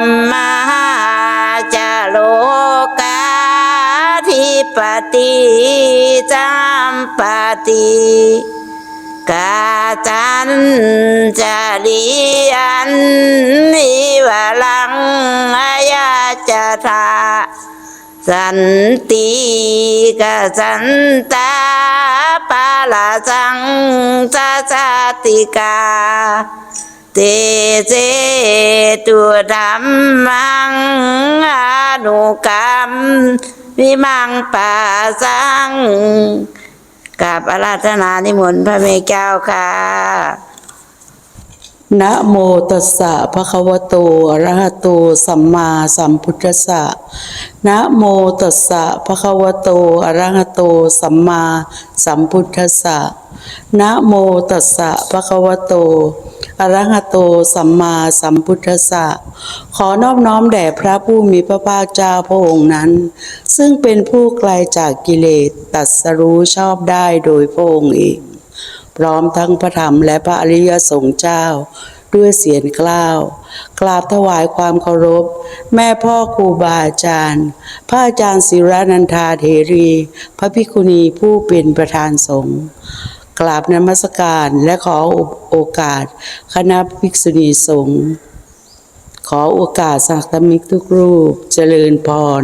มมาจาโลกาธิปติจามปติกาจันจาริยันนิวลังอายาจทาสันติกสันตาปาลาจังจาจาติกา เตเจตุธรรมังอนุกรรมวิมังปาสังกับอาราธนานิมนต์พระเมเจ้าค่ะนะโมตัสสะภะคะวะโตอะระหะโตสัมมาสัมพุทธัสสะนะโมตัสสะภะคะวะโตอะระหะโตสัมมาสัมพุทธัสสะนะโมตัสสะภะคะวะโต อระหะโตสัมมาสัมพุทธัสสะขอนอบน้อมแด่พระผู้มีพระภาคเจ้าพระองค์นั้น ซึ่งเป็นผู้ไกลจากกิเลสตรัสรู้ชอบได้โดยพระองค์เองพร้อมทั้งพระธรรมและพระอริยสงฆ์เจ้า ด้วยเสียงกล้าว กราบถวายความเคารพ แม่พ่อครูบาอาจารย์ พระอาจารย์ศิรานันทาเถรี พระภิกขุณีผู้เป็นประธานสงฆ์ กราบนมัสการและขอโอกาส คณะภิกษุณีสงฆ์ขอโอกาสสักธมิกทุกรูป เจริญพร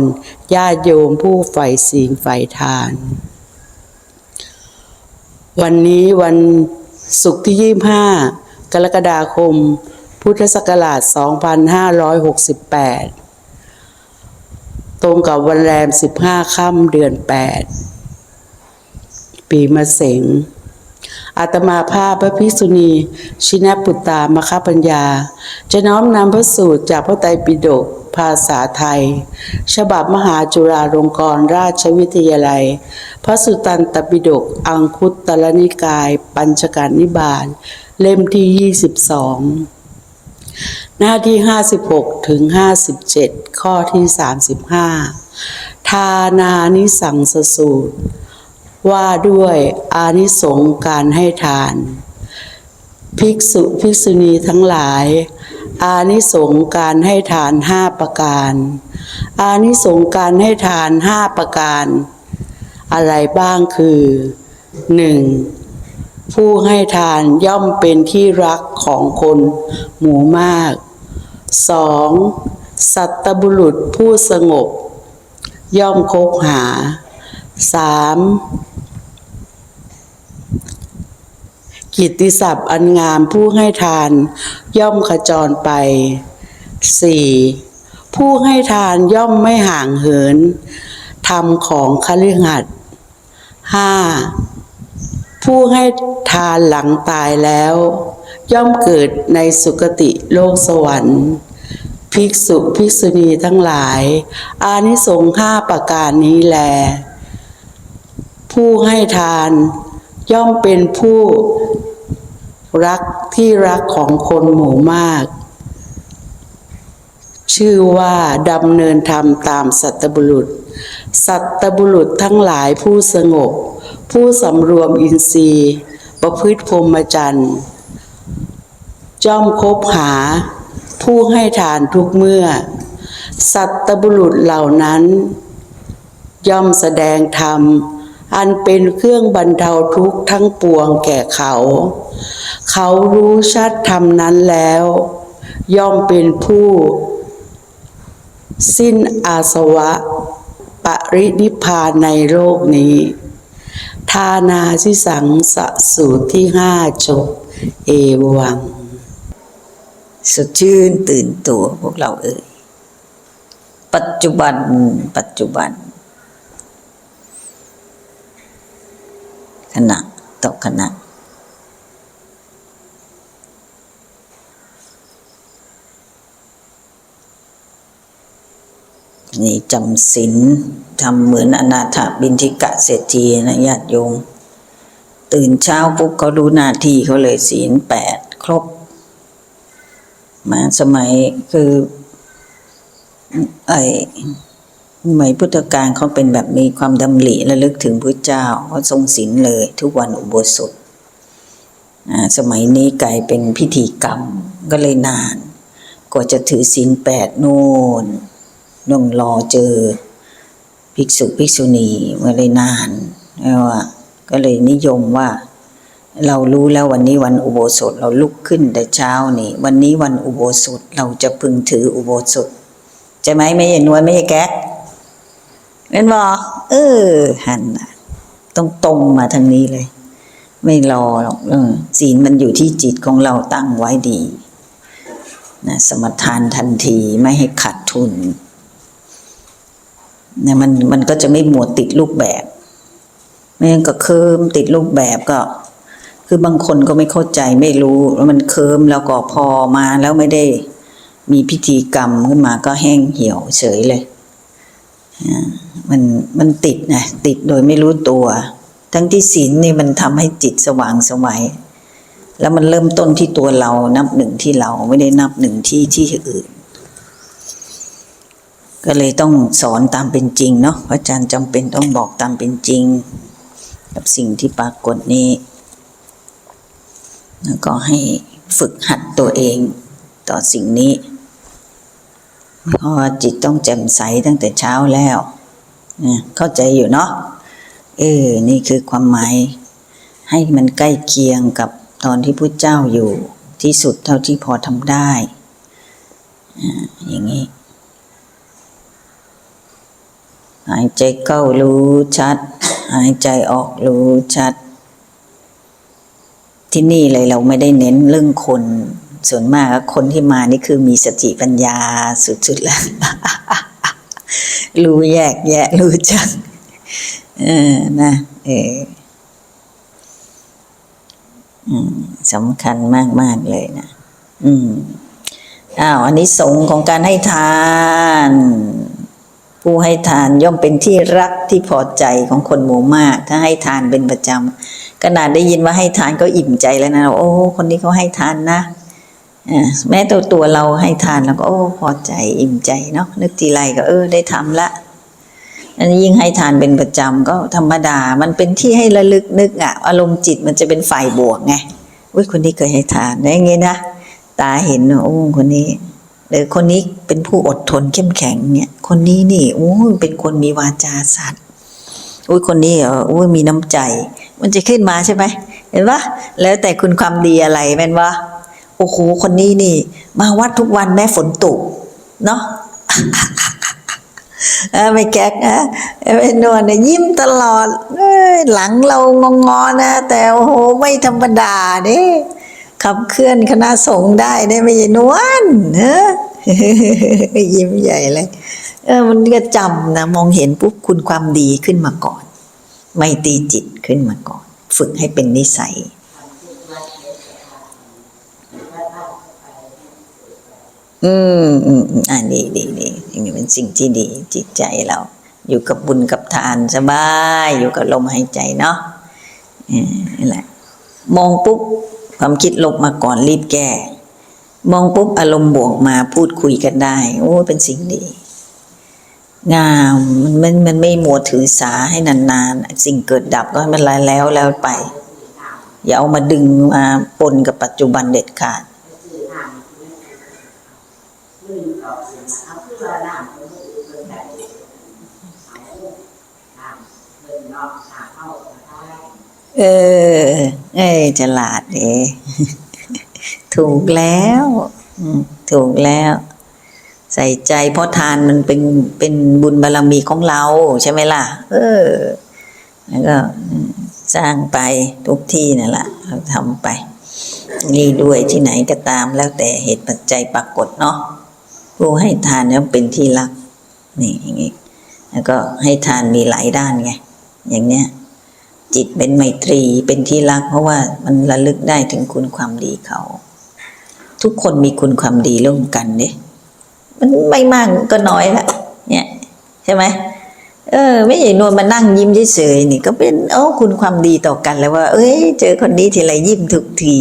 ญาติโยมผู้ใฝ่ศีลใฝ่ทาน วันนี้วันศุกร์ที่ 25 กรกฎาคม พุทธศักราช 2568 ตรงกับวันแรม 15 ค่ำเดือน 8 ปีมะเสง อาตมาภาพพระภิกษุณี ชินปุตตามคปัญญา จะน้อมนำพระสูตรจากพระไตรปิฎกภาษาไทย ฉบับมหาจุฬาลงกรณราชวิทยาลัย พระสุตันตปิฎกอังคุตตรนิกาย ปัญจการนิบาตเล่มที่ 22หน้าที่ 56 ถึง 57 ข้อที่ 35 ทานานิสังสสูตร ว่าด้วยอานิสงส์การให้ทาน ภิกษุภิกษุณีทั้งหลาย อานิสงส์การให้ทานห้าประการ อานิสงส์การให้ทานห้าประการ อะไรบ้างคือหนึ่งผู้ให้ทานย่อมเป็นที่รักของคนหมู่มาก 2. สัตบุรุษผู้สงบ ย่อมคบหา 3. กิตติศัพท์อันงามผู้ให้ทาน ย่อมขจรไปสี่ผู้ให้ทานย่อมไม่ห่างเหินธรรมของคฤหัสถ์ห้าผู้ให้ทานหลังตายแล้ว ย่อมเกิดในสุคติโลกสวรรค์ ภิกษุภิกษุณีทั้งหลาย อานิสงส์ห้าประการนี้แล ผู้ให้ทานย่อมเป็นผู้ รักที่รักของคนหมู่มาก ชื่อว่าดำเนินธรรมตามสัตบุรุษ สัตบุรุษทั้งหลายผู้สงบ ผู้สำรวมอินทรีย์ ประพฤติพรหมจรรย์จ้อมคบหา ผู้ให้ทานทุกเมื่อ สัตบุรุษเหล่านั้น ย่อมแสดงธรรม อันเป็นเครื่องบรรเทาทุกข์ทั้งปวงแก่เขา เขารู้ชัดธรรมนั้นแล้ว ย่อมเป็นผู้ สิ้นอาสวะ ปรินิพพานในโลกนี้ ทานาสิสังสะสูตรที่ห้าจบ เอวัง สดชื่นตื่นตัวพวกเราเอ่ยปัจจุบันปัจจุบัน ขณะต่อขณะ นี่จำศีลทำเหมือนอนาถบินทิกะเศรษฐีนะญาติโยม ตื่นเช้าปุ๊บเขารู้หน้าที่เขาเลยศีลแปดครบ มาสมัยคือไอ สมัยพุทธกาลเขาเป็นแบบมีความดำริระลึกถึงพระเจ้าเขาทรงศีลเลยทุกวันอุโบสถสมัยนี้กลายเป็นพิธีกรรมก็เลยนาน กว่าจะถือศีลแปดนู่นต้องรอเจอภิกษุภิกษุณีมาเลยนานแล้วก็เลยนิยมว่าเรารู้แล้ววันนี้วันอุโบสถเราลุกขึ้นแต่เช้านี่ วันนี้วันอุโบสถเราจะพึงถืออุโบสถใช่ไหมไม่ใช่นวลไม่ใช่แก๊ก เป็นบอก เออ หันนะต้องตรงมาทางนี้เลย ไม่รอหรอกเออศีลมันอยู่ที่จิตของเราตั้งไว้ดีนะสมทานทันทีไม่ให้ขาดทุนนะมันมันก็จะไม่หมวดติดรูปแบบไม่งั้นก็เคิมติดรูปแบบก็ คือบางคนก็ไม่เข้าใจไม่รู้แล้วมันเคิมแล้วก็พอมาแล้วไม่ได้มีพิธีกรรมขึ้นมาก็แห้งเหี่ยวเฉยเลย มันมันติดนะติดโดยไม่รู้ตัว ทั้งที่ศีลนี่มันทำให้จิตสว่างไสวัยแล้วมันเริ่มต้นที่ตัวเรานับหนึ่งที่เราไม่ได้นับหนึ่งที่ที่อื่น ก็เลยต้องสอนตามเป็นจริงเนาะพระอาจารย์จำเป็นต้องบอกตามเป็นจริง กับสิ่งที่ปรากฏนี้แล้วก็ให้ฝึกหัดตัวเองต่อสิ่งนี้ เพราะว่าจิตต้องแจ่มใสตั้งแต่เช้าแล้วเข้าใจอยู่เนาะเออ นี่คือความหมาย ให้มันใกล้เคียงกับตอนที่พุทธเจ้าอยู่ ที่สุดเท่าที่พอทำได้อ่าอย่างนี้ หายใจเข้ารู้ชัด หายใจออกรู้ชัด ที่นี่เลยเราไม่ได้เน้นเรื่องคน ส่วนมากคนที่มานี่คือมีสติปัญญาสุดๆแล้ว รู้แยกแยะรู้จักเออนะเออสำคัญมากมากเลยนะ อืมอ้าวอันนี้สงของการให้ทาน ผู้ให้ทานย่อมเป็นที่รักที่พอใจของคนหมู่มาก ถ้าให้ทานเป็นประจำขนาดได้ยินว่าให้ทานก็อิ่มใจแล้วนะ โอ้ คนนี้เขาให้ทานนะ แม้ตัวตัวเราให้ทานเราก็โอ้พอใจอิ่มใจเนาะนึกทีไรก็เออได้ทำละอันนี้ยิ่งให้ทานเป็นประจำก็ธรรมดา มันเป็นที่ให้ระลึกนึกอะอารมณ์จิตมันจะเป็นฝ่ายบวกไงอุ้ยคนนี้เคยให้ทานได้ไงนะตาเห็นว่าโอ้คนนี้หรือคนนี้เป็นผู้อดทนเข้มแข็งเนี่ย คนนี้นี่โอ้ยเป็นคนมีวาจาสัตย์อุ้ยคนนี้เอออุ้ยมีน้ำใจ มันจะขึ้นมาใช่ไหมเห็นปะแล้วแต่คุณความดีอะไรแม่นวะ โอ้โหคนนี้นี่ มาวัดทุกวันแม้ฝนตกเนาะไม่แก๊กนะไม่นวลเนี่ยยิ้มตลอดหลังเรางงอๆนะ แต่โอ้โหไม่ธรรมดาเด้ขับเคลื่อนคณะสงฆ์ได้ได้ไม่นวลเนอะยิ้มใหญ่เลย เออ มันก็จำนะมองเห็นปุ๊บคุณความดีขึ้นมาก่อน ไม่ตีจิตขึ้นมาก่อน ฝึกให้เป็นนิสัย อืมอืมอ่าดีดีดีอย่างนี้เป็นสิ่งที่ดีจิตใจเรา อยู่กับบุญกับทานสบาย อยู่กับลมหายใจเนาะออนี่แหละ มองปุ๊บความคิดลบมาก่อนรีบแก้ มองปุ๊บอารมณ์บวกมาพูดคุยกันได้ โอ้เป็นสิ่งดี งามมันมันมันไม่มัวถือสาให้นานๆ สิ่งเกิดดับก็ให้มันลายแล้วแล้วไป อย่าเอามาดึงมาปนกับปัจจุบันเด็ดขาด ขึ้นต่อเออ เอ้ยฉลาดเอถูกแล้วถูกแล้ว ใส่ใจเพราะทานมันเป็นเป็นบุญบารรมีของเราใช่ไหมล่ะ เออ แล้วก็สร้างไปทุกที่นั่นแหละเราทำไปนี่ด้วยที่ไหนก็ตามแล้วแต่เหตุปัจจัยปรากฏเนาะ ผู้ให้ทานแล้วเป็นที่รักนี่อย่างงี้แล้วก็ให้ทานมีหลายด้านไงอย่างเนี้ยจิตเป็นไมตรีเป็นที่รัก เพราะว่ามันระลึกได้ถึงคุณความดีเขา ทุกคนมีคุณความดีร่วมกันเนี่ยมันไม่มากก็น้อยละเนี่ยใช่ไหมเออ ไม่ใช่นวลมานั่งยิ้มเฉยๆนี่ก็เป็นโอ้คุณความดีต่อกันแล้วว่า เอ้ย เจอคนนี้ทีไรยิ้มทุกที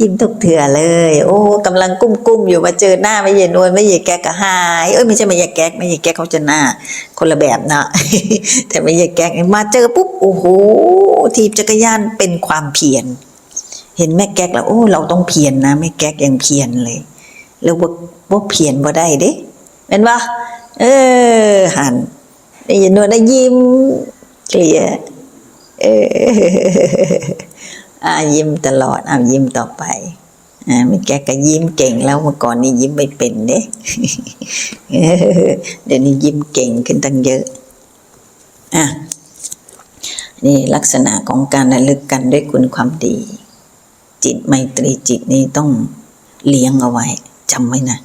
ยิ้มทุกเถื่อเลย โอ้กำลังกุ้มกุ้มอยู่มาเจอหน้าไม่ใช่นวลไม่ใช่แก๊กก็หายเอ้ยไม่ใช่ไม่ใช่แก๊กไม่ใช่แก๊กเขาจะหน้า คนละแบบนะ แต่ไม่ใช่แก๊กมาเจอปุ๊บโอ้โหทีบจักรยานเป็นความเพียรเห็นแม่แก๊กแล้วโอ้ เราต้องเพียรนนะแม่แก๊กยังเพียรเลย แล้วบ่บ่เพียนบ่ได้เด้แม่นบ่เออหันได้ยินว่าได้ยิ้มเคลียเออ อ่ายิ้มตลอดอ่ายิ้มต่อไปอ่ามันแกก็ยิ้มเก่งแล้วเมื่อก่อนนี่ยิ้มไม่เป็นเด้เออเดี๋ยวนี้ยิ้มเก่งขึ้นตั้งเยอะอะนี่ลักษณะของการระลึกกันด้วยคุณความดี จิตไมตรีจิตนี่ต้องเลี้ยงเอาไว้จำไว้นะ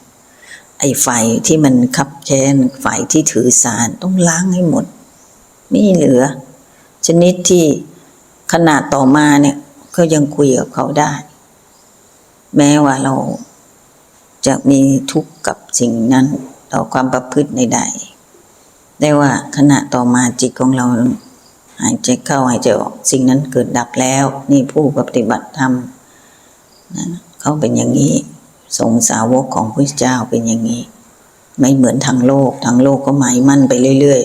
ไอ้ฝ่ายที่มันคับแค้นฝ่ายที่ถือสารต้องล้างให้หมด ไม่เหลือ ชนิดที่ขนาดต่อมาเนี่ย ก็ยังคุยกับเขาได้ แม้ว่าเราจะมีทุกข์กับสิ่งนั้นต่อความประพฤติใดๆได้ว่าขณะต่อมาจิตของเราหายใจเข้าหายใจออกสิ่งนั้นเกิดดับแล้ว นี่ผู้ปฏิบัติธรรมนะเขาเป็นอย่างนี้สงสาวกของพระเจ้าเป็นอย่างนี้ ไม่เหมือนทางโลกทางโลกก็หมายมั่นไปเรื่อย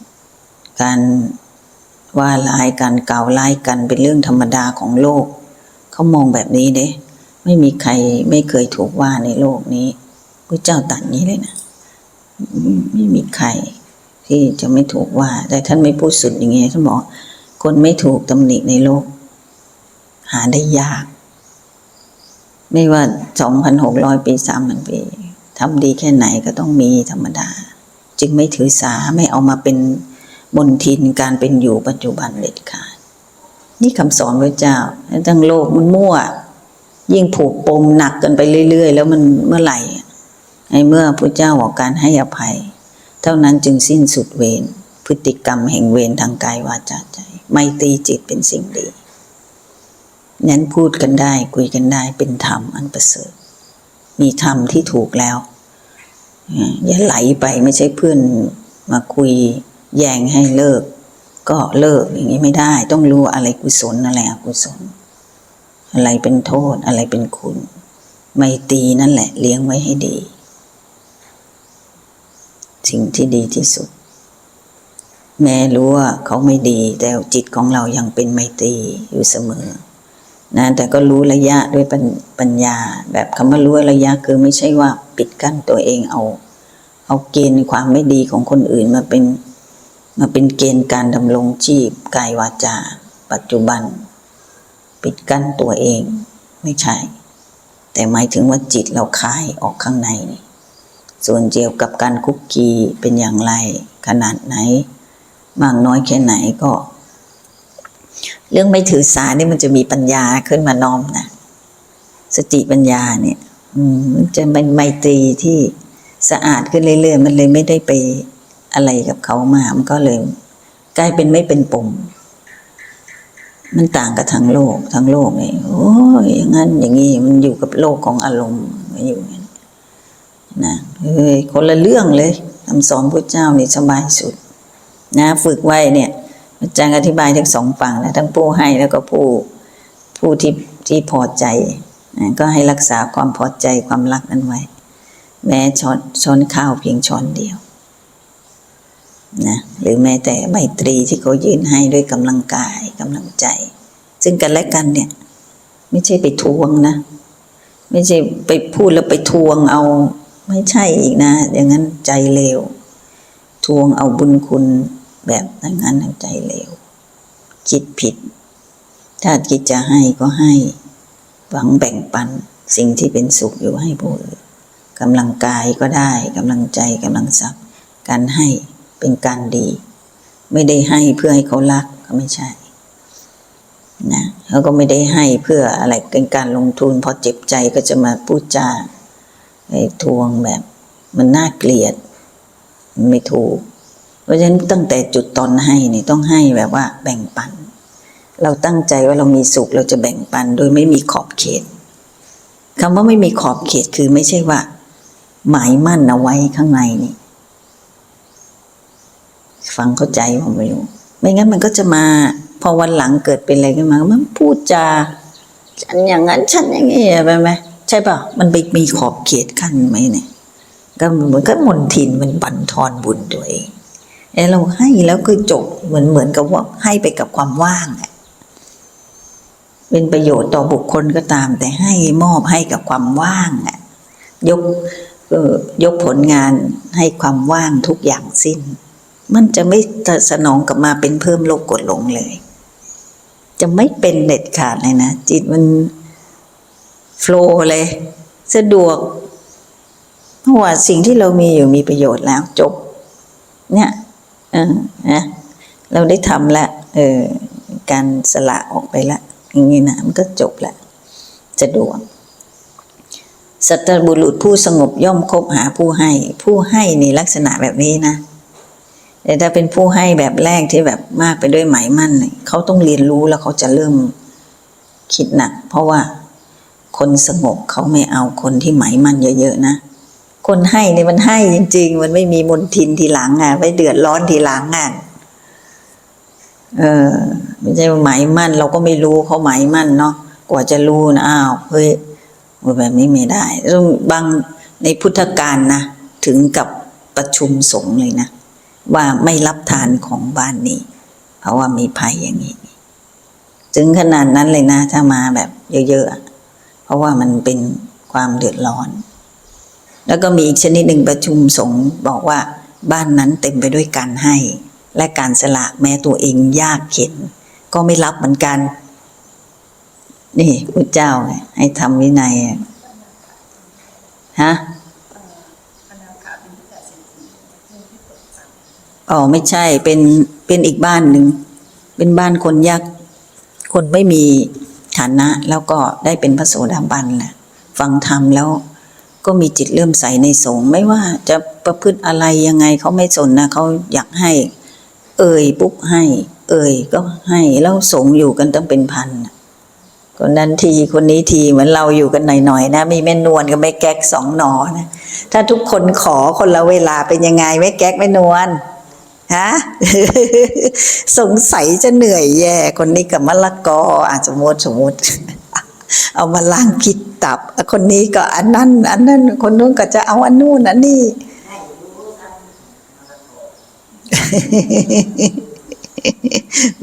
ๆ การ ว่าร้ายกันเก่าร้ายกันเป็นเรื่องธรรมดาของโลก เขามองแบบนี้เด้ไม่มีใครไม่เคยถูกว่าในโลกนี้พระเจ้าตัดนี้เลยนะไม่มีใครที่จะไม่ถูกว่า แต่ท่านไม่พูดสุดอย่างนี้ท่านบอกคนไม่ถูกตำหนิในโลก หาได้ยาก ไม่ว่าสองพันหกร้อยปีสามพันปีทำดีแค่ไหนก็ต้องมีธรรมดา จึงไม่ถือสาไม่เอามาเป็น บนทินการเป็นอยู่ปัจจุบันเด็ดขาดนี่คำสอนพระเจ้าทั้งโลกมันมั่ว ยิ่งผูกปมหนักกันไปเรื่อย ๆ แล้วมันเมื่อไหร่ไอ้เมื่อพระเจ้าบอกการให้อภัย เท่านั้นจึงสิ้นสุดเวรพฤติกรรมแห่งเวรทางกายวาจาใจ ไม่ตีจิตเป็นสิ่งดีนั้นพูดกันได้คุยกันได้เป็นธรรมอันประเสริฐ มีธรรมที่ถูกแล้วอย่าไหลไปไม่ใช่เพื่อนมาคุย แย่งให้เลิก ก็เลิกอย่างนี้ไม่ได้ ต้องรู้อะไรกุศลอะไรอกุศล อะไรเป็นโทษอะไรเป็นคุณ ไม่ตีนั่นแหละ เลี้ยงไว้ให้ดี สิ่งที่ดีที่สุด แม้รู้ว่าเขาไม่ดี แต่จิตของเรายังเป็นไมตรีอยู่เสมอนะแต่ก็รู้ระยะด้วยปัญปัญญา แบบคำว่ารู้ระยะคือไม่ใช่ว่าปิดกั้นตัวเองเอา เอาเกณฑ์ความไม่ดีของคนอื่นมาเป็น มาเป็นเกณฑ์การดำรงชีพกายวาจา ปัจจุบัน ปิดกั้นตัวเองไม่ใช่ แต่หมายถึงว่าจิตเราคายออกข้างในนี่ส่วนเกี่ยวกับการคุกคีเป็นอย่างไร ขนาดไหน มากน้อยแค่ไหนก็ เรื่องไม่ถือสานี่มันจะมีปัญญาขึ้นมาน้อมนะสติปัญญาเนี่ยมันจะเป็นไมตรีที่สะอาดขึ้นเรื่อยๆ มันเลยไม่ได้ไป อะไรกับเขามา มันก็เลยกลายเป็นไม่เป็นปม มันต่างกับทางโลกทางโลกไงโอ้ยอย่างนั้นอย่างนี้มันอยู่กับโลกของอารมณ์มันอยู่อย่างนั้นนะเฮ้ยคนละเรื่องเลยคำสอนพระเจ้านี่สบายสุด นะ ฝึกไว้เนี่ยอาจารย์อธิบายทั้งสองฝั่งนะทั้งผู้ให้แล้วก็ผู้ผู้ที่ที่พอใจนะก็ให้รักษาความพอใจความรักนั้นไว้ แม้ช้อนช้อนข้าวเพียงช้อนเดียว นะหรือแม้แต่ใบตรีที่เขายื่นให้ด้วยกำลังกายกำลังใจ ซึ่งกันและกันเนี่ย ไม่ใช่ไปทวงนะ ไม่ใช่ไปพูดแล้วไปทวงเอา ไม่ใช่อีกนะ อย่างนั้นใจเลวทวงเอาบุญคุณแบบนั้นนั้นใจเลวคิดผิด ถ้าคิดจะให้ก็ให้ หวังแบ่งปันสิ่งที่เป็นสุขอยู่ให้ผู้อื่นกำลังกายก็ได้กำลังใจกำลังทรัพย์การให้ เป็นการดี ไม่ได้ให้เพื่อให้เขารักก็ไม่ใช่นะเขาก็ไม่ได้ให้เพื่ออะไรเป็นการลงทุนพอเจ็บใจก็จะมาพูดจาไอ้ทวงแบบ มันน่าเกลียดมันไม่ถูก เพราะฉะนั้นตั้งแต่จุดตอนให้นี่ต้องให้แบบว่า แบ่งปัน เราตั้งใจว่าเรามีสุขเราจะแบ่งปัน โดยไม่มีขอบเขตคำว่าไม่มีขอบเขตคือไม่ใช่ว่า หมายมั่นเอาไว้ข้างในนี่ ฟังเข้าใจผมไม่รู้ไม่งั้นมันก็จะมา พอวันหลังเกิดเป็นอะไรขึ้นมา มันพูดจาฉันอย่างนั้นฉันอย่างนี้ไปไหมใช่ป่ะมันไปมีขอบเขตขั้นไหมเนี่ยก็เหมือนกับมนทินมันบั่นทอนบุญตัวเองเออเราให้แล้วคือจบเหมือนเหมือนกับว่าให้ไปกับความว่างอะเป็นประโยชน์ต่อบุคคลก็ตาม แต่ให้มอบให้กับความว่างอะยกเออยกผลงานให้ความว่างทุกอย่างสิ้น มันจะไม่สนองกลับมาเป็นเพิ่มโลภกดหลงเลย จะไม่เป็นเด็ดขาดเลยนะ จิตมันโฟล์เลย สะดวกเพราะว่าสิ่งที่เรามีอยู่มีประโยชน์แล้วจบ เนี่ยเออนะเราได้ทำละเออการสละออกไปละ อย่างนี้นะมันก็จบละสะดวกสัตบุรุษผู้สงบย่อมคบหาผู้ให้ ผู้ให้ในลักษณะแบบนี้นะ แต่ถ้าเป็นผู้ให้แบบแรกที่แบบมากไปด้วยหมายมั่นเนี่ยเขาต้องเรียนรู้แล้วเขาจะเริ่มคิดหนัก เพราะว่าคนสงบเขาไม่เอาคนที่หมายมั่นเยอะๆนะ คนให้เนี่ยมันให้จริง ๆ มันไม่มีมนทินทีหลังอะไม่เดือดร้อนทีหลังอะเออไม่ใช่หมายมั่น เราก็ไม่รู้เขาหมายมั่นเนาะกว่าจะรู้นะอ้าวเฮ้ยแบบนี้ไม่ได้ต้องบางในพุทธการนะถึงกับประชุมสงฆ์เลยนะ ว่าไม่รับทานของบ้านนี้ เพราะว่ามีภัยอย่างนี้ ถึงขนาดนั้นเลยนะ ถ้ามาแบบเยอะๆ เพราะว่ามันเป็นความเดือดร้อน แล้วก็มีอีกชนิดหนึ่งประชุมสงฆ์บอกว่าบ้านนั้นเต็มไปด้วยการให้ และการสละแม้ตัวเองยากเข็น ก็ไม่รับเหมือนกัน นี่พระเจ้าให้ทำวินัยฮะ อ๋อไม่ใช่เป็นเป็นอีกบ้านหนึ่ง เป็นบ้านคนยากคนไม่มีฐานะ แล้วก็ได้เป็นพระโสดาบันแหละฟังธรรมแล้วก็มีจิตเลื่อมใสในสงฆ์ไม่ว่าจะประพฤติอะไรยังไงเขาไม่สนนะเขาอยากให้ เอ่ยปุ๊บให้ เอ่ยก็ให้แล้วสงฆ์อยู่กันตั้งเป็นพันคนนั้นทีคนนี้ทีเหมือนเราอยู่กันหน่อยๆนะ มีแม่นวลกับแม่แก๊กสองหนอนะถ้าทุกคนขอคนละเวลาเป็นยังไงแม่แก๊กแม่นวล ฮะสงสัยจะเหนื่อยแย่คนนี้กับมะละกออาจสมมติสมมติ เอามาล้างพิษตับ คนนี้ก็อันนั้น อันนั้น คนนู้นก็จะเอาอันนู้นอันนี้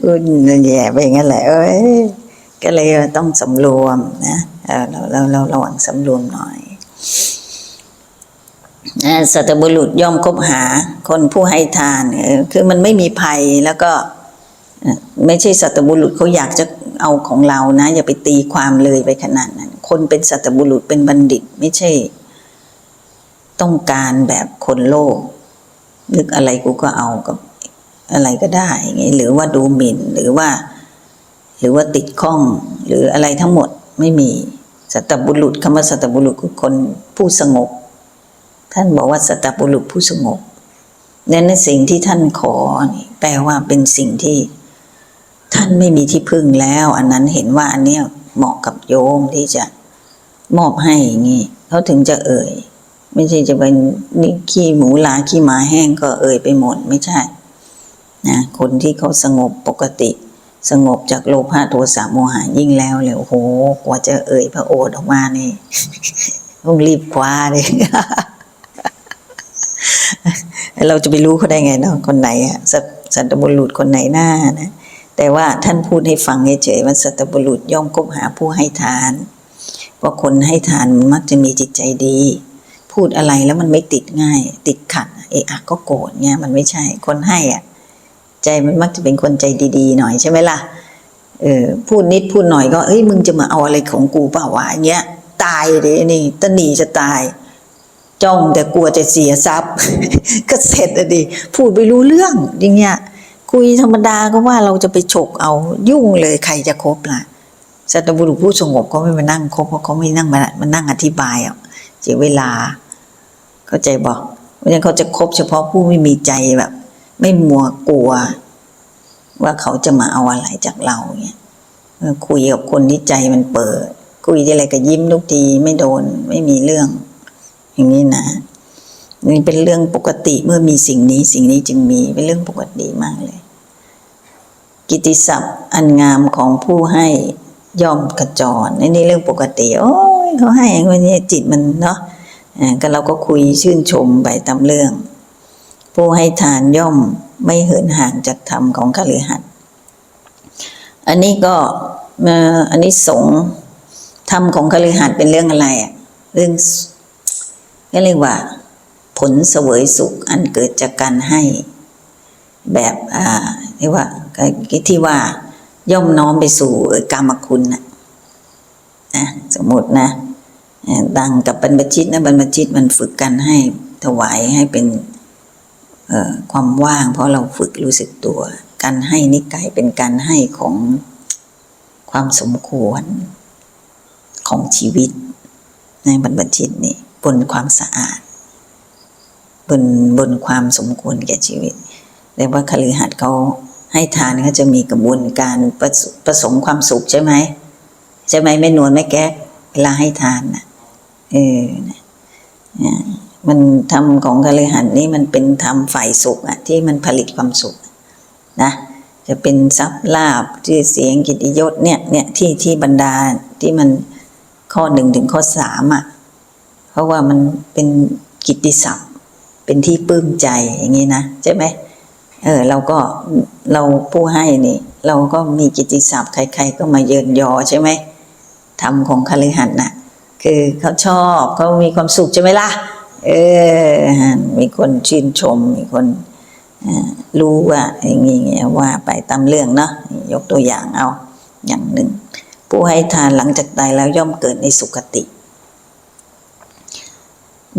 อุ่นแย่ไปงั้นแหละ เอ้ยก็เลยต้องสำรวมนะเออเราเราเราระวังสำรวมหน่อย สัตบุรุษย่อมคบหาคนผู้ให้ทานคือมันไม่มีภัยแล้วก็ไม่ใช่สัตบุรุษเขาอยากจะเอาของเรานะ อย่าไปตีความเลยไปขนาดนั้น คนเป็นสัตบุรุษเป็นบัณฑิต ไม่ใช่ ต้องการแบบคนโลภนึกอะไรกูก็เอากับอะไรก็ได้อย่างหรือว่าดูหมิ่นหรือว่า หรือว่าติดข้อง หรืออะไรทั้งหมดไม่มีสัตบุรุษคำว่าสัตบุรุษคือคนผู้สงบ ท่านบอกว่าสัตบุรุษผู้สงบนั้นในสิ่งที่ท่านขอนี่แปลว่าเป็นสิ่งที่ ท่านไม่มีที่พึ่งแล้ว อันนั้นเห็นว่าอันเนี้ยเหมาะกับโยมที่จะมอบให้อย่างนี้เขาถึงจะเอ่ย ไม่ใช่จะเป็นนี่ขี้หมูลาขี้หมาแห้งก็เอ่ยไปหมดไม่ใช่นะคนที่เขาสงบปกติ สงบจากโลภะโทสะโมหะยิ่งแล้วเลยโอ้โหกว่าจะเอ่ยพระโอษฐ์ออกมานี่ต้องรีบคว้าเลย เราจะไปรู้เขาได้ไงเนาะคนไหนอะสัตสัตบุรุษคนไหนหน้านะแต่ว่าท่านพูดให้ฟังเฉยๆว่าสัตบุรุษย่อมคบหาผู้ให้ทานเพราะคนให้ทานมักจะมีจิตใจดี พูดอะไรแล้วมันไม่ติดง่าย ติดขัดเอะอะก็โกรธเนี่ยมันไม่ใช่คนให้อะ ใจมันมักจะเป็นคนใจดีๆ หน่อยใช่ไหมล่ะเออพูดนิดพูดหน่อยก็เอ้ยมึงจะมาเอาอะไรของกูเปล่าวะอย่างเงี้ย ตายเลยนี่ตะหนีจะตาย จ้องแต่กลัวจะเสียทรัพย์ ก็เสร็จอะดิพูดไปรู้เรื่องอย่างเงี้ยคุยธรรมดาก็ว่าเราจะไปฉกเอายุ่งเลยใครจะคบล่ะสัตบุรุษผู้สงบก็ไม่มานั่งคบเพราะเขาไม่นั่งมามานั่งอธิบายอะเสียเวลา เข้าใจบอกเพราะฉะนั้นเขาจะคบเฉพาะผู้ไม่มีใจแบบ ไม่มัวกลัว ว่าเขาจะมาเอาอะไรจากเราเนี่ยคุยกับคนที่ใจมันเปิด คุยอะไรก็ยิ้มทุกทีไม่โดนไม่มีเรื่อง อย่างนี้นะนี่เป็นเรื่องปกติเมื่อมีสิ่งนี้สิ่งนี้จึงมีเป็นเรื่องปกติมากเลย กิติศัพท์อันงามของผู้ให้ย่อมกระจรนี่นี่เรื่องปกติ โอ้ยเขาให้อย่างนี้จิตมันเนาะอ่าก็เราก็คุยชื่นชมไปตามเรื่อง ผู้ให้ทานย่อมไม่เหินห่างจากธรรมของคฤหัสอันนี้ก็อันนี้สงส์ธรรมของคฤหัสเป็นเรื่องอะไรอะเรื่อง ก็เรียกว่า ผลเสวยสุขอันเกิดจากการให้ แบบอ่าเรียกว่าที่ว่าย่อมน้อมไปสู่กรรมคุณนะนะสมมตินะดังกับบรรพชิตนะบรรพชิตมันฝึกกันให้ถวายให้เป็นความว่าง เพราะเราฝึกรู้สึกตัว การให้นี่กลายเป็นการให้ของความสมควรของชีวิตในบรรพชิตนี่ บนความสะอาด บนบนความสมควรแก่ชีวิตแต่ว่าคฤหัสถ์เขาให้ทานเขาจะมีกระบวนการประสประสงค์ความสุขใช่ไหมใช่ไหมไม่นวลไม่แก๊กเวลาให้ทานนะเออเนี่ยมันทำของคฤหัสถ์นี่มันเป็นทำฝ่ายสุขอะที่มันผลิตความสุขนะจะเป็นทรัพย์ลาบชื่อเสียงกิติยศเนี่ยเนี่ยที่ที่บรรดาที่มันข้อหนึ่งถึงข้อสามอะ เพราะว่ามันเป็นกิตติศัพท์ เป็นที่ปลื้มใจอย่างนี้นะใช่ไหมเออเราก็เราผู้ให้นี่ เราก็มีกิตติศัพท์ใคร ๆ ก็มาเยินยอใช่ไหมทำของคฤหัสถ์น่ะคือเขาชอบเขามีความสุขใช่ไหมล่ะเออมีคนชื่นชม มีคนรู้ว่าอย่างนี้ว่าไปตามเรื่องเนาะยกตัวอย่างเอาอย่างหนึ่ง ผู้ให้ทานหลังจากตายแล้วย่อมเกิดในสุคติ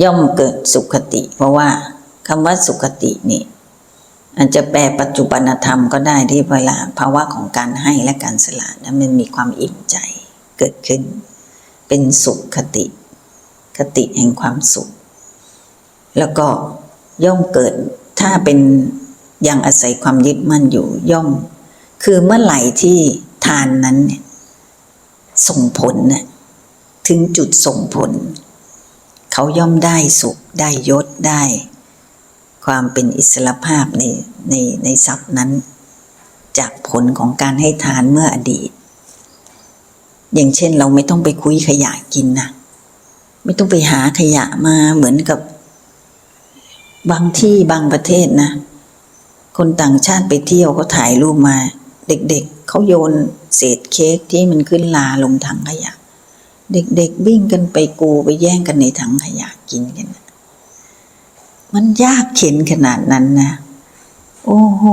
ย่อมเกิดสุขติ เพราะว่าคำว่าสุขตินี่อาจจะแปลปัจจุบันธรรมก็ได้ที่เวลาภาวะของการให้และการสละนั้นมันมีความอิ่มใจเกิดขึ้น เป็นสุขคติ คติแห่งความสุข แล้วก็ย่อมเกิดถ้าเป็นยังอาศัยความยึดมั่นอยู่ย่อม คือเมื่อไหร่ที่ทานนั้นเนี่ยส่งผลน่ถึงจุดส่งผล เขาย่อมได้สุขได้ยศได้ ความเป็นอิสรภาพในในในทรัพย์นั้น จากผลของการให้ทานเมื่ออดีต อย่างเช่นเราไม่ต้องไปคุยขยะกินนะไม่ต้องไปหาขยะมาเหมือนกับบางที่บางประเทศนะ คนต่างชาติไปเที่ยวเขาถ่ายรูปมา เด็กๆเขาโยนเศษเค้กที่มันขึ้นลาลงถังขยะ เด็กๆวิ่งกันไปกูไปแย่งกันในถังขยะกินกันมันยากเข็นขนาดนั้นนะ โอ้โห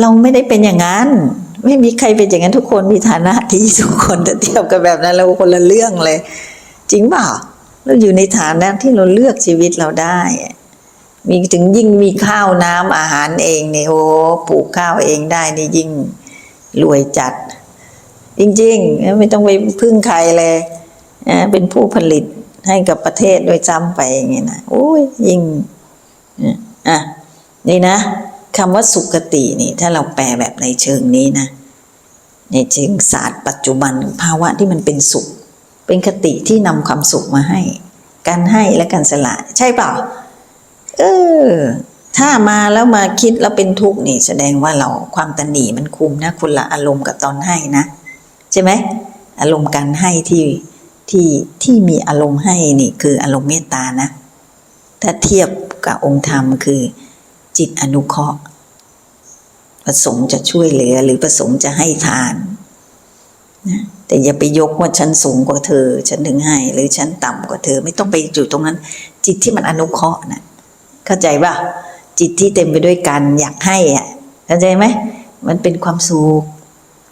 เราไม่ได้เป็นอย่างนั้น ไม่มีใครเป็นอย่างนั้นทุกคนมีฐานะที่ทุกคนแต่เทียบกันแบบนั้นเราคนละเรื่องเลย จริงเปล่าเราอยู่ในฐานะที่เราเลือกชีวิตเราได้ มีถึงยิ่งมีข้าวน้ำอาหารเองเนี่ยโอ้ปลูกข้าวเองได้นี่ยิ่งรวยจัด จริงๆ ไม่ต้องไปพึ่งใครเลยเป็นผู้ผลิตให้กับประเทศโดยจำไปอย่างนี้นะโอ้ยยิ่งอะนี่นะคำว่าสุขตินี่ ถ้าเราแปลแบบในเชิงนี้นะ ในเชิงศาสตร์ปัจจุบันภาวะที่มันเป็นสุข เป็นคติที่นำความสุขมาให้ การให้และการสละ ใช่เปล่า เออ ถ้ามาแล้วมาคิดแล้วเป็นทุกข์นี่ แสดงว่าเราความตันหนีมันคุมนะคนละอารมณ์กับตอนให้นะ ช่ไหมอารมณ์การให้ที่ที่ที่มีอารมณ์ให้นี่คืออารมณ์เมตตานะ ถ้าเทียบกับองค์ธรรมคือจิตอนุเคราะห์ ประสงค์จะช่วยเหลือหรือประสงค์จะให้ทานนะแต่อย่าไปยกว่าฉันสูงกว่าเธอ ฉันถึงให้ หรือฉันต่ำกว่าเธอ ไม่ต้องไปอยู่ตรงนั้น จิตที่มันอนุเคราะห์นะเข้าใจป่ะจิตที่เต็มไปด้วยการอยากให้อะเข้าใจไหมมันเป็นความสุข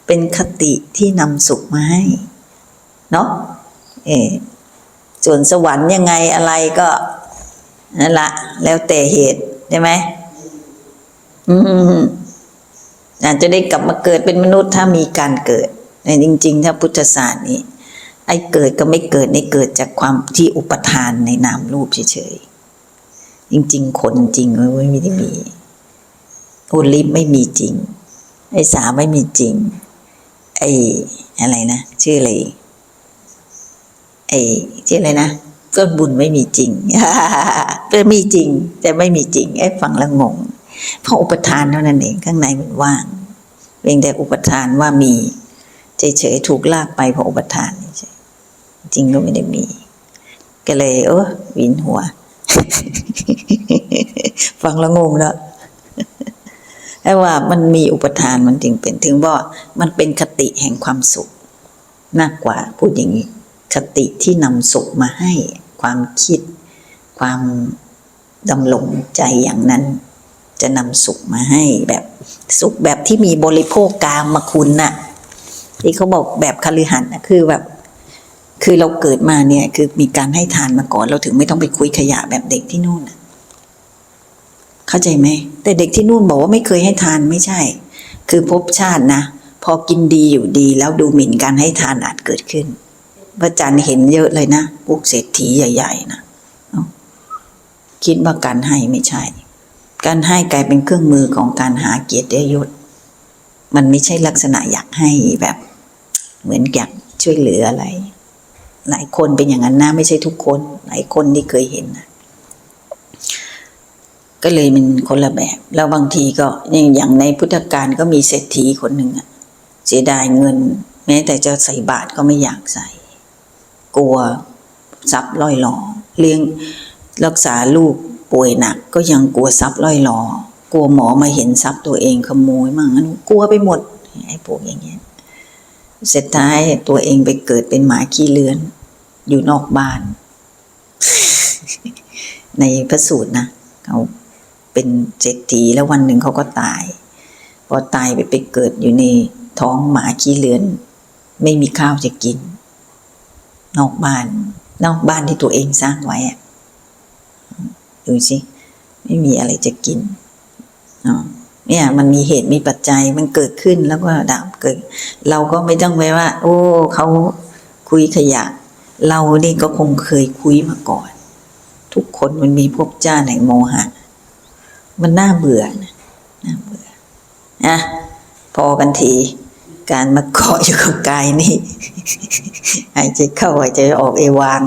เป็นคติที่นำสุขมาให้เนาะเออส่วนสวรรค์ยังไงอะไรก็นั่นละแล้วแต่เหตุใช่ไหมอืมอาจจะได้กลับมาเกิดเป็นมนุษย์ถ้ามีการเกิดแต่จริง ๆ ถ้าพุทธศาสตร์นี้ ไอ้เกิดก็ไม่เกิดในเกิดจากความที่อุปทานในนามรูปเฉยๆจริง ๆ คนจริงไม่ไม่ได้มีโอลิฟไม่มีจริง ไอ้สาไม่มีจริง ไอ้อะไรนะชื่ออะไรไอ้ชื่ออะไรนะก็บุญไม่มีจริงก็มีจริง แต่ไม่มีจริงไอ้ฟังแล้วงงเพราะอุปทานเท่านั้นเองข้างในมันว่างเพียงแต่อุปทานว่ามีเฉยๆถูกลากไปเพราะอุปทานเฉยจริงก็ไม่ได้มี ก็เลยเออวินหัว ฟังแล้วงงแล้ว แต่ว่ามันมีอุปทานมันจึงเป็นถึงว่ามันเป็นคติแห่งความสุขมากกว่าพูดอย่างนี้ คติที่นำสุขมาให้ความคิด ความดำรงใจอย่างนั้น จะนำสุขมาให้แบบสุขแบบที่มีบริโภคกามมาคุณน่ะที่เขาบอกแบบคฤหัสถ์น่ะคือแบบ คือเราเกิดมาเนี่ย คือมีการให้ทานมาก่อนเราถึงไม่ต้องไปคุยขยะแบบเด็กที่นู่นน่ะ เข้าใจไหม แต่เด็กที่นู่นบอกว่าไม่เคยให้ทานไม่ใช่ คือภพชาตินะ พอกินดีอยู่ดีแล้วดูหมิ่นการให้ทานอาจเกิดขึ้นพระอาจารย์เห็นเยอะเลยนะพวกเศรษฐีใหญ่ ๆนะคิดว่าการให้ไม่ใช่ การให้กลายเป็นเครื่องมือของการหาเกียรติยศ มันไม่ใช่ลักษณะอยากให้แบบ เหมือนอยากช่วยเหลืออะไร หลายคนเป็นอย่างนั้นนะไม่ใช่ทุกคน หลายคนที่เคยเห็นนะ ก็เลยมันคนละแบบ แล้วบางทีก็อย่างอย่างในพุทธกาลก็มีเศรษฐีคนหนึ่งอะเสียดายเงิน แม้แต่จะใส่บาตรก็ไม่อยากใส่ กลัวทรัพย์ล่อยหลอเลี้ยงรักษาลูกป่วยหนัก ก็ยังกลัวทรัพย์ล่อยหลอกลัวหมอมาเห็นทรัพย์ตัวเองขโมยมั่งอันกลัวไปหมดไอ้พวกอย่างเงี้ยเสร็จท้ายตัวเองไปเกิดเป็นหมาขี้เลือน อยู่นอกบ้าน ในพระสูตรนะเขา เป็นเศรษฐีแล้ววันหนึ่งเขาก็ตาย พอตายไปไปเกิดอยู่ในท้องหมาขี้เลือน ไม่มีข้าวจะกิน นอกบ้าน นอกบ้านที่ตัวเองสร้างไว้อะดูสิไม่มีอะไรจะกินอ๋อเนี่ยมันมีเหตุมีปัจจัยมันเกิดขึ้นแล้วก็ดับเกิด เราก็ไม่ต้องไปว่า โอ้เขาคุยขยะ เรานี่ก็คงเคยคุยมาก่อน ทุกคนมันมีภพชาติแห่งโมหะ มันน่าเบื่อนะน่าเบื่อนะพอกันที การมาเกาะอยู่กับกายนี่หายใจเข้าหายใจออกเอวัง